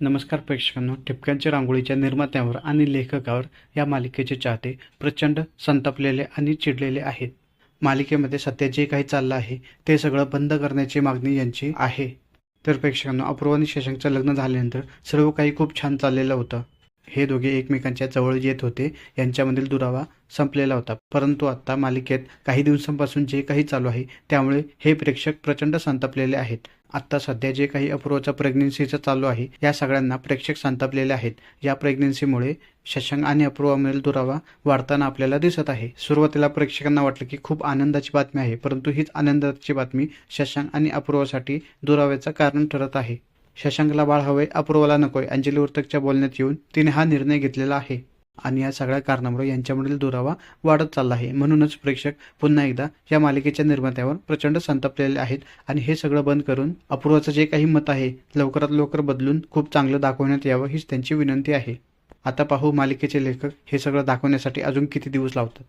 नमस्कार प्रेक्षकांनो ठिपक्यांच्या रांगोळीच्या निर्मात्यावर आणि लेखकावर या मालिकेचे चाहते प्रचंड संतापलेले आणि चिडलेले आहेत. मालिकेमध्ये सध्या जे काही चाललं आहे ते सगळं बंद करण्याची मागणी यांची आहे. तर प्रेक्षकांना अपूर्व आणि शशांकचं लग्न झाल्यानंतर सर्व काही खूप छान चाललेलं होतं. हे दोघे एकमेकांच्या जवळ येत होते. यांच्यामधील दुरावा संपलेला होता. परंतु आता मालिकेत काही दिवसांपासून जे काही चालू आहे त्यामुळे हे प्रेक्षक प्रचंड संतापलेले आहेत. आत्ता सध्या जे काही अपूर्वचा प्रेग्नन्सीचं चालू आहे या सगळ्यांना प्रेक्षक संतापलेले आहेत. या प्रेग्नन्सीमुळे शशांक आणि अपूर्वामधील दुरावा वाढताना आपल्याला दिसत आहे. सुरुवातीला प्रेक्षकांना वाटलं की खूप आनंदाची बातमी आहे परंतु हीच आनंदाची बातमी शशांक आणि अपूर्वासाठी दुराव्याचं कारण ठरत आहे. शशांकला बाळ हवे अपूर्वाला नकोय. अंजली उर्तकच्या बोलण्यात येऊन तिने हा निर्णय घेतलेला आहे. आणि या सगळ्या कारणामुळे यांच्यामधील दुरावा वाढत चालला आहे. म्हणूनच प्रेक्षक पुन्हा एकदा या मालिकेच्या निर्मात्यावर प्रचंड संतापलेले आहेत. आणि हे सगळं बंद करून अपूर्वाचं जे काही मत आहे लवकरात लवकर बदलून खूप चांगलं दाखवण्यात यावं हीच त्यांची विनंती आहे. आता पाहू मालिकेचे लेखक हे सगळं दाखवण्यासाठी अजून किती दिवस लावतात.